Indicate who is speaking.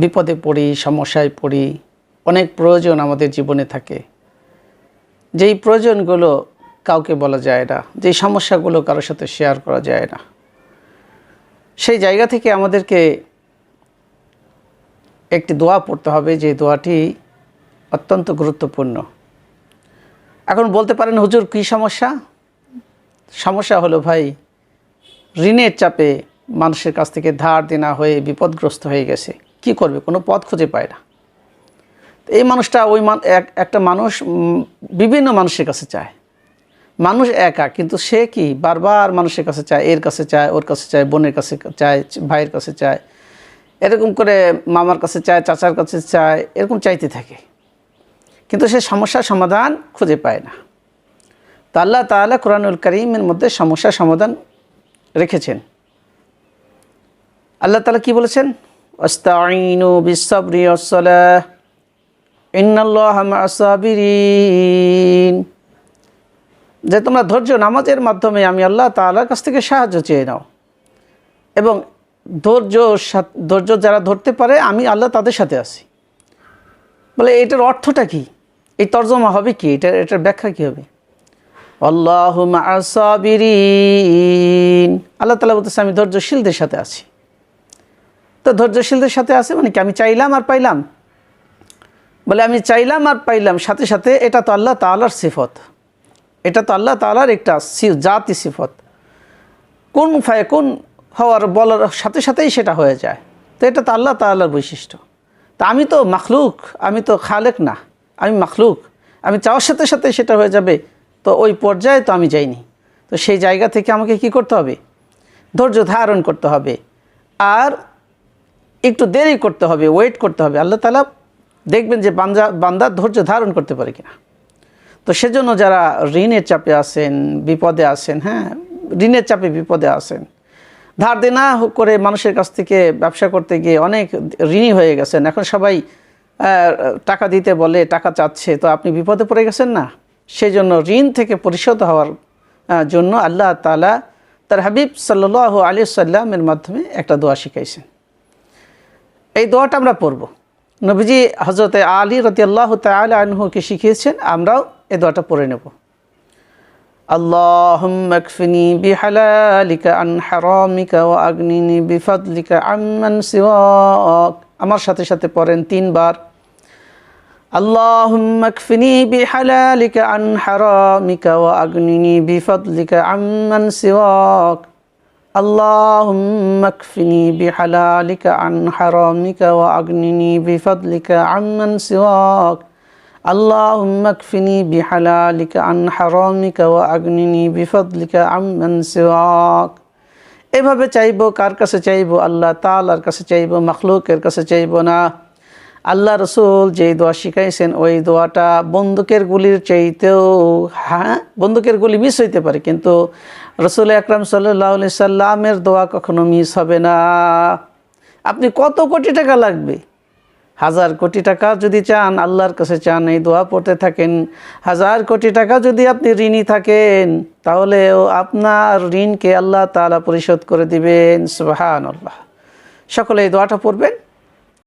Speaker 1: বিপদে পড়ি, সমস্যায় পড়ি, অনেক প্রয়োজন আমাদের জীবনে থাকে। যেই প্রয়োজনগুলো কাউকে বলা যায় না, যেই সমস্যাগুলো কারোর সাথে শেয়ার করা যায় না, সেই জায়গা থেকে আমাদেরকে একটি দোয়া পড়তে হবে, যে দোয়াটি অত্যন্ত গুরুত্বপূর্ণ। এখন বলতে পারেন, হুজুর, কী সমস্যা? সমস্যা হলো, ভাই, ঋণের চাপে মানুষের কাছ থেকে ধার দেনা হয়ে বিপদগ্রস্ত হয়ে গেছে। কি করবে? কোনো পথ খুঁজে পায় না। এই মানুষটা ওই এক- একটা মানুষ বিভিন্ন মানুষের কাছে চায়। মানুষ একা, কিন্তু সে কি বারবার মানুষের কাছে চায়, এর কাছে চায়, ওর কাছে চায়, বোনের কাছে চায়, ভাইয়ের কাছে চায়। এরকম করে মামার কাছে চায়, চাচার কাছে চায়, এরকম চাইতে থাকে। কিন্তু সে সমস্যার সমাধান খুঁজে পায় না। তো আল্লাহ তাআলা কোরআনুল করিমের মধ্যে সমস্যার সমাধান রেখেছেন। আল্লাহ তালা কি বলেছেন? আস্তাইনু বিসসাবরি ওয়াসসালাহ ইন্নাল্লাহা মা'আস সাবিরিন যে তোমরা ধৈর্য নামাজের মাধ্যমে আমি আল্লাহ তাআলার কাছ থেকে সাহায্য চেয়ে নাও। এবং ধৈর্য ধৈর্য যারা ধরতে পারে, আমি আল্লাহ তাদের সাথে আছি। বলে এটার অর্থটা কি? এই তর্জমা হবে কি? এটা এটার ব্যাখ্যা কী হবে? আল্লাহ আল্লাহ তালা বলতেছে, আমি ধৈর্যশীলদের সাথে আছি। তো ধৈর্যশীলদের সাথে আছে মানে কি? আমি চাইলাম আর পাইলাম। বলে আমি চাইলাম আর পাইলাম, সাথে সাথে এটা তো আল্লাহ তালার সিফত। এটা তো আল্লাহ তালার একটা জাতি সিফত। কোন ফায়, কোন হওয়ার বলার সাথে সাথেই সেটা হয়ে যায়। তো এটা তো আল্লাহ তাল্লার বৈশিষ্ট্য। তা আমি তো মাখলুক, আমি তো খালেক না, আমি মাখলুক। আমি চাওয়ার সাথে সাথে সেটা হয়ে যাবে। তো ওই পর্যায়ে তো আমি যাইনি। তো সেই জায়গা থেকে আমাকে কি করতে হবে? ধৈর্য ধারণ করতে হবে। আর একটু দেরি করতে হবে ওয়েট করতে হবে। আল্লাহ তালা দেখবেন যে বান্দা বান্দা ধৈর্য ধারণ করতে পারে কিনা। তো সেজন্য যারা ঋণের চাপে আসেন বিপদে আসেন হ্যাঁ ঋণের চাপে বিপদে আসেন ধার দেনা করে মানুষের কাছ থেকে ব্যবসা করতে গিয়ে অনেক ঋণী হয়ে গেছেন। এখন সবাই টাকা দিতে বলে, টাকা চাচ্ছে, তো আপনি বিপদে পড়ে গেছেন না? সেই জন্য ঋণ থেকে পরিশোধ হওয়ার জন্য আল্লাহ তালা তার হাবিব সাল্লাহ আলী সাল্লামের মাধ্যমে একটা দোয়া শিখাইছেন। এই দোয়াটা আমরা পড়ব নবীজি হজরত আলী রতি আল্লাহ তাল আনহুকে শিখিয়েছেন আমরাও এই দোয়াটা পড়ে নেব اللهم اكفني بحلالك عن حرامك واغنني بفضلك عمن سواك আমার সাথে সাথে পড়েন তিনবার اللهم اكفني بحلالك عن حرامك واغنني بفضلك عمن سواك اللهم اكفني بحلالك عن حرامك واغنني بفضلك عمن سواك اللهم اكفني بحلالك عن حرامك واغنني بفضلك عمن سواك এভাবে চাইবো কার কাছে চাইবো আল্লাহ তালার কাছে চাইবো মখলুকের কাছে চাইবো না আল্লাহ রসুল যেই দোয়া শিখাইছেন, ওই দোয়াটা বন্দুকের গুলির চাইতেও হ্যাঁ বন্দুকের গুলি মিস হইতে পারে, কিন্তু রসুল আকরাম সাল্লাহ সাল্লামের দোয়া কখনো মিস হবে না। আপনি কত কোটি টাকা লাগবে? হাজার কোটি টাকা যদি চান, আল্লাহর কাছে চান, এই দোয়া পড়তে থাকেন। হাজার কোটি টাকা যদি আপনি ঋণী থাকেন, তাহলেও আপনার ঋণকে আল্লাহ তাআলা পরিশোধ করে দিবেন সুবাহান আল্লাহ সকলে এই দোয়াটা পড়বেন।